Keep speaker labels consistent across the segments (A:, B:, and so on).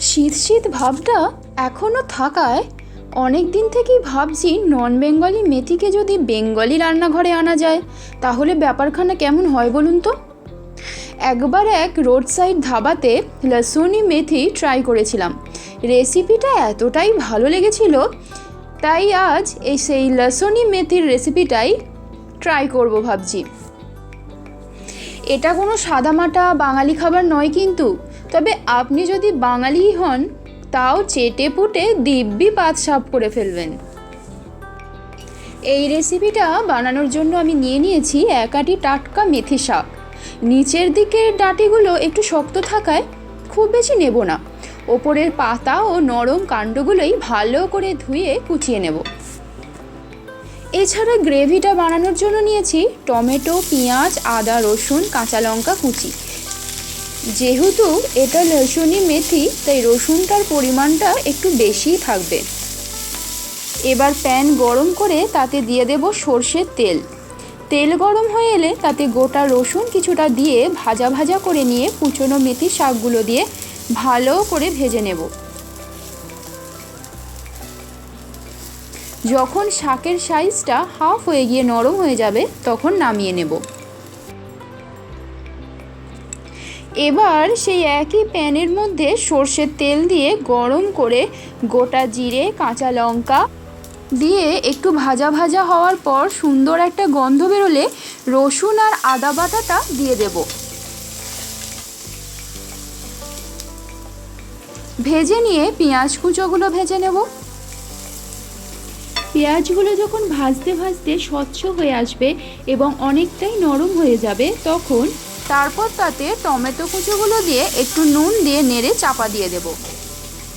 A: শীত শীত ভাবটা এখনও থাকায় অনেক দিন থেকেই ভাবছি নন বেঙ্গলি মেথিকে যদি বেঙ্গলি রান্নাঘরে আনা যায়, তাহলে ব্যাপারখানা কেমন হয় বলুন তো? একবার এক রোড সাইড ধাবাতে লসুনি মেথি ট্রাই করেছিলাম। রেসিপিটা এতটাই ভালো লেগেছিল, তাই আজ এই সেই লসুনি মেথির রেসিপিটাই ট্রাই করব ভাবছি। এটা কোনো সাদামাটা বাঙালি খাবার নয় কিন্তু আপনি যদি বাঙালি হন, তাও চেটে পুটে দিব্যি পাত সাপ করে ফেলবেন। এই রেসিপিটা বানানোর জন্য আমি নিয়ে নিয়েছি এক আটি টাটকা মেথি শাক। নিচের দিকের ডাঁটিগুলো একটু শক্ত থাকায় খুব বেশি নেব না। ওপরের পাতা ও নরম কাণ্ডগুলোই ভালো করে ধুয়ে কুচিয়ে নেব। এছাড়া গ্রেভিটা বানানোর জন্য নিয়েছি টমেটো, পেঁয়াজ, আদা, রসুন, কাঁচা লঙ্কা কুচি। যেহেতু এটা লসুনি মেথি, তাই রসুনটার পরিমাণটা একটু বেশিই থাকবে। এবার প্যান গরম করে তাতে দিয়ে দেব সর্ষের তেল। তেল গরম হয়ে এলে তাতে গোটা রসুন কিছুটা দিয়ে ভাজা ভাজা করে নিয়ে কুচনো মেথি শাকগুলো দিয়ে ভালো করে ভেজে নেব। যখন শাকের সাইজটা হাফ হয়ে গিয়ে নরম হয়ে যাবে, তখন নামিয়ে নেব। এবার সেই একই প্যানের মধ্যে সর্ষের তেল দিয়ে গরম করে গোটা জিরে, কাঁচা লঙ্কা দিয়ে একটু ভাজা ভাজা হওয়ার পর সুন্দর একটা গন্ধ বেরোলে রসুন আর আদা বাটাটা দিয়ে দেব। ভেজে নিয়ে পেঁয়াজ কুচোগুলো ভেজে নেব। পেঁয়াজগুলো যখন ভাজতে ভাজতে স্বচ্ছ হয়ে আসবে এবং অনেকটাই নরম হয়ে যাবে, তখন তারপর তাতে টমেটো কুচোগুলো দিয়ে একটু নুন দিয়ে নেড়ে চাপা দিয়ে দেব।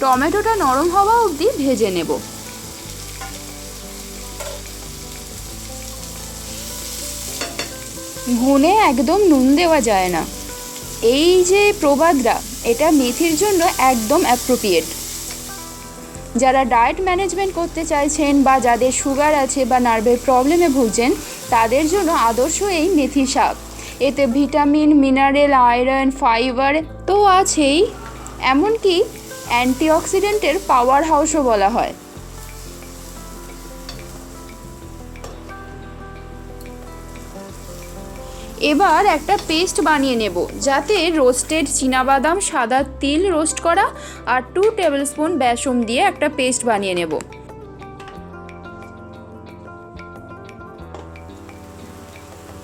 A: টমেটোটা নরম হওয়া অবধি ভেজে নেব। ঘুনে একদম নুন দেওয়া যায় না। এই যে প্রবাদরা, এটা মেথির জন্য একদম অ্যাপ্রোপ্রিয়েট যারা ডায়েট ম্যানেজমেন্ট করতে চাইছেন বা যাদের সুগার আছে বা নার্ভের প্রবলেমে ভুগছেন, তাদের জন্য আদর্শ এই মেথি শাক। এতে ভিটামিন, মিনারেল, আয়রন, ফাইবার তো আছেই। এমনকি অ্যান্টিঅক্সিডেন্টের পাওয়ার হাউসও বলা হয়। এবার একটা পেস্ট বানিয়ে নেব, যাতে রোস্টেড বাদাম সাদা তিল রোস্ট করা আর টু টেবিল স্পুন বেসম দিয়ে একটা পেস্ট বানিয়ে নেব।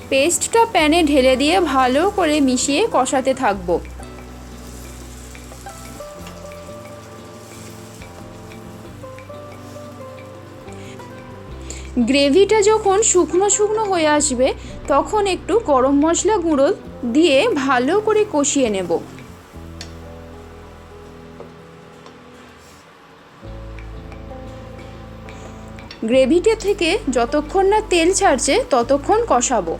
A: পেস্টটা প্যানে ঢেলে দিয়ে ভালো করে মিশিয়ে কষাতে থাকব। গ্রেভিটা যখন শুকনো শুকনো হয়ে আসবে, তখন একটু গরম মশলা গুঁড়ো দিয়ে ভালো করে কষিয়ে নেব। গ্রেভিটা থেকে যতক্ষণ না তেল ছাড়ছে, ততক্ষণ কষাবো।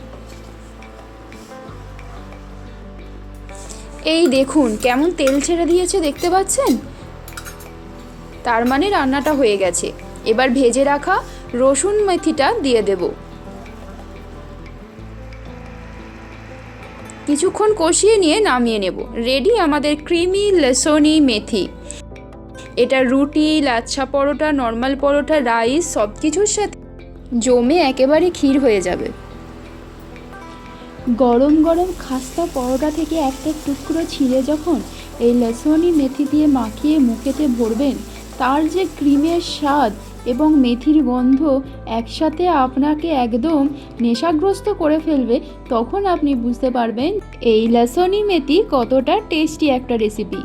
A: এই দেখুন, কেমন তেল ছেড়ে দিয়েছে দেখতে পাচ্ছেন? তার মানে রান্নাটা হয়ে গেছে। এবার ভেজে রাখা রসুন মেথিটা দিয়ে দেব। কিছুক্ষণ কষিয়ে নিয়ে নামিয়ে নেব। রেডি আমাদের ক্রিমি লেসনি মেথি। এটা রুটি, লাচ্ছা পরোটা নর্মাল পরোটা রাইস সব কিছুর সাথে জমে একেবারে ক্ষীর হয়ে যাবে।
B: গরম গরম খাস্তা পরোটা থেকে একটা টুকরো ছিঁড়ে যখন এই লেসনি মেথি দিয়ে মাখিয়ে মুখেতে ভরবেন, তার যে ক্রিমের স্বাদ এবং মেথির গন্ধ একসাথে আপনাকে একদম নেশাগ্রস্ত করে ফেলবে, তখন আপনি বুঝতে পারবেন এই লেসনি মেথি কতটা টেস্টি একটা রেসিপি